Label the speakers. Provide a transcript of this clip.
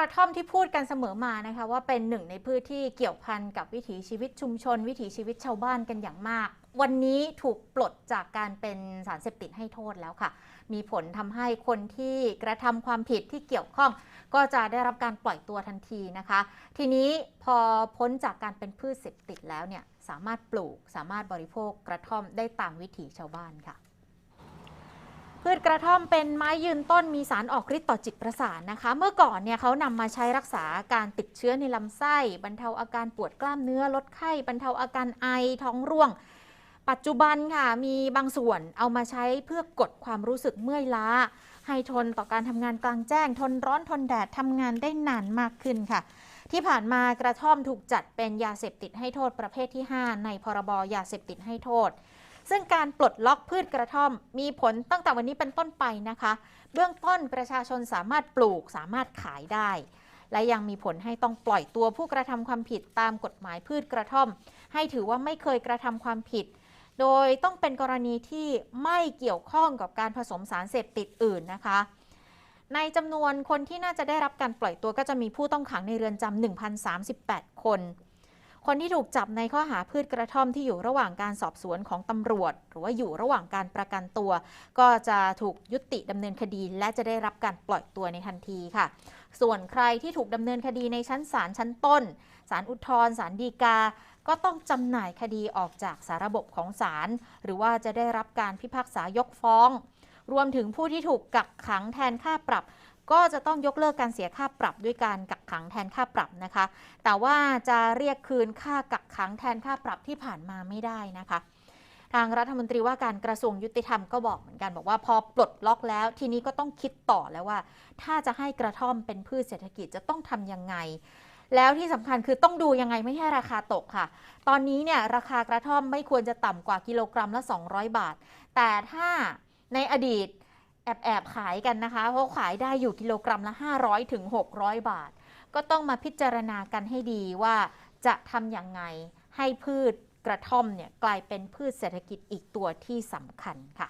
Speaker 1: ระท่อมที่พูดกันเสมอมานะคะว่าเป็นหนึ่งในพืชที่เกี่ยวพันกับวิถีชีวิตชุมชน วิถีชีวิตชาวบ้านกันอย่างมาก วันนี้ถูกปลดจากการเป็นสารเสพติดให้โทษแล้วค่ะ มีผลทำให้คนที่กระทำความผิดที่เกี่ยวข้อง ก็จะได้รับการปล่อยตัวทันทีนะคะ ทีนี้พอพ้นจากการเป็นพืชเสพติดแล้วเนี่ยสามารถปลูกสามารถบริโภคกระท่อมได้ตามวิถีชาวบ้านค่ะ พืชกระท่อมเป็นไม้ยืนต้นมีสารออกฤทธิ์ต่อจิตประสาทนะคะ เมื่อก่อนเนี่ยเขานำมาใช้รักษาการติดเชื้อในลำไส้ บรรเทาอาการปวดกล้ามเนื้อลดไข้บรรเทาอาการไอท้องร่วง ปัจจุบันค่ะมีบางส่วนเอามาใช้เพื่อกดความรู้สึกเมื่อยล้า ให้ทนต่อการทำงานกลางแจ้ง ทนร้อนทนแดดทำงานได้นานมากขึ้นค่ะ ที่ผ่านมากระท่อมถูกจัดเป็นยาเสพติดให้โทษประเภทที่ 5 ในพรบยาเสพติดให้โทษ ซึ่งการปลดล็อกพืชกระท่อม มีผลตั้งแต่วันนี้เป็นต้นไปนะคะ เบื้องต้นประชาชนสามารถปลูกสามารถขายได้ และยังมีผลให้ต้องปล่อยตัวผู้กระทำความผิดตามกฎหมายพืชกระท่อม ให้ถือว่าไม่เคยกระทำความผิด โดยต้องเป็นกรณีที่ไม่เกี่ยวข้องกับการผสมสารเสพติดอื่นนะคะในจำนวนคนที่น่าจะได้รับการปล่อยตัวก็จะมีผู้ต้องขังในเรือนจำ1,038 คน คนที่ถูกจับในข้อหาพืชกระท่อมที่อยู่ระหว่างการสอบสวนของตำรวจ หรือว่าอยู่ระหว่างการประกันตัว ก็จะถูกยุติดำเนินคดี และจะได้รับการปล่อยตัวในทันทีค่ะ ส่วนใครที่ถูกดำเนินคดีในชั้นศาลชั้นต้นศาลอุทธรณ์ศาลฎีกา ก็ต้องจำหน่ายคดีออกจากสาระบบของศาลหรือว่าจะได้รับการพิพากษายกฟ้อง รวมถึงผู้ที่ถูกกักขังแทนค่าปรับ ก็จะต้องยกเลิกการเสียค่าปรับด้วยการกักขังแทนค่าปรับนะคะ แต่ว่าจะเรียกคืนค่ากักขังแทนค่าปรับที่ผ่านมาไม่ได้นะคะ ทางรัฐมนตรีว่าการกระทรวงยุติธรรมก็บอกเหมือนกันบอกว่าพอปลดล็อกแล้ว ทีนี้ก็ต้องคิดต่อแล้วว่า ถ้าจะให้กระท่อมเป็นพืชเศรษฐกิจจะต้องทำยังไงแล้วที่สำคัญคือต้องดูยังไงไม่ให้ราคาตกค่ะ ตอนนี้เนี่ยราคากระท่อมไม่ควรจะต่ำกว่ากิโลกรัมละ 200 บาท แต่ถ้าในอดีต อบแอบขายกันนะคะเพราะขายได้อยู่กิโลกรัมละ 500ถึง600 บาท ก็ต้องมาพิจารณากันให้ดีว่าจะทำอย่างไงให้พืชกระท่อมเนี่ยกลายเป็นพืชเศรษฐกิจอีกตัวที่สำคัญค่ะ